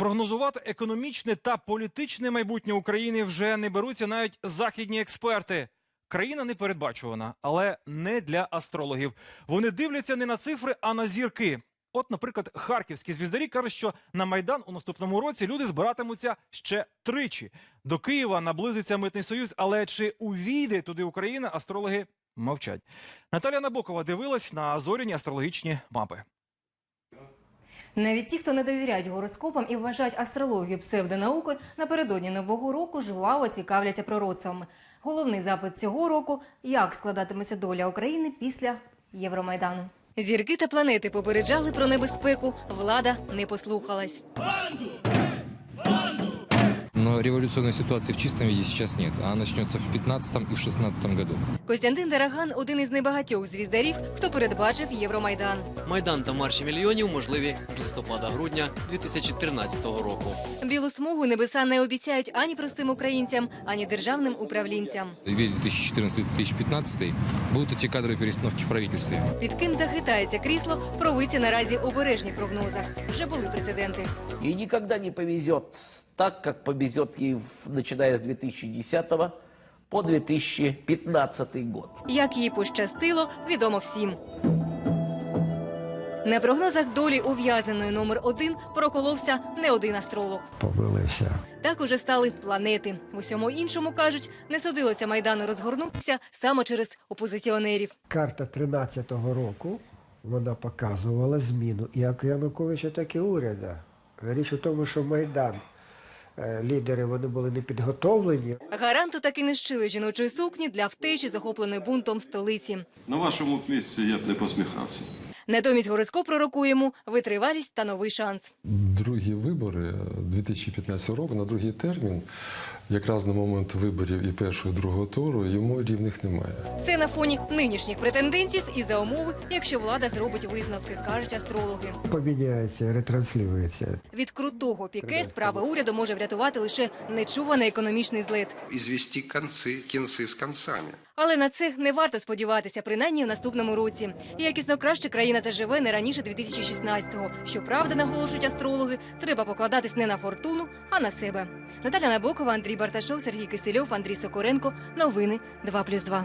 Прогнозувати економічне та політичне майбутнє України вже не беруться навіть західні експерти. Країна непередбачувана, але не для астрологів. Вони дивляться не на цифри, а на зірки. От, наприклад, харківські звіздарі кажуть, що на майдан у наступному році люди збиратимуться ще тричі. До Києва наблизиться митний союз, але чи увійде туди Україна, астрологи мовчать. Наталя Набокова дивилась на зоряні астрологічні мапи. Навіть ті, хто не довіряють гороскопам і вважають астрологію псевдонаукою, напередодні нового року жваво цікавляться пророцтвами. Головний запит цього року як складатиметься доля України після Євромайдану. Зірки та планети попереджали про небезпеку. Влада не послухалась. Но революционной ситуации в чистом виде сейчас нет. Она начнется в 2015 и в 2016 году. Костянтин Дараган один із небагатьох звіздарів, хто передбачив Євромайдан. Майдан та марші мільйонів можливі з листопада-грудня 2013 року. Білу смугу небеса не обіцяють ані простим українцям, ані державним управлінцям. Весь 2014-2015 будут идти кадровые перестановки в правительстве. Під ким захитається крісло, провиці наразі обережні в прогнозах. Вже були прецеденти. Ей никогда не повезет так, как повезет ей, начиная с 2010 по 2015 год. Як їй пощастило, відомо всім. На прогнозах долі ув'язненої номер один проколовся не один астролог. побилися. Так уже стали планети. В усьому іншому кажуть, не судилося майдану розгорнутися саме через опозиціонерів. Карта 13-го року вона показувала зміну як Януковича, так і уряду. Річ у тому, що Майдан, лідери вони були не підготовлені. Гаранту таки не щили жіночої сукні для втечі, захопленої бунтом столиці. На вашому б місці я б не посміхався. Натомість гороскоп пророкуємо витривалість та новий шанс. Другі вибори 2015 року на другий термін, якраз на момент виборів і першого і другого туру, йому рівних немає. Це на фоні нинішніх претендентів і за умови, якщо влада зробить висновки, кажуть астрологи. Поміняється, ретранслюється. Від крутого піке справи уряду може врятувати лише нечуваний економічний злет. Ізвісті кінці, кінці з концами. Але на це не варто сподіватися, принаймні в наступному році. Якісно краще країна заживе не раніше 2016-го. Щоправда, наголошують астрологи, треба покладатись не на фортуну, а на себе. Наталя Набокова, Андрій Барташов, Сергій Кисельов, Андрій Сокоренко. Новини 2+,2.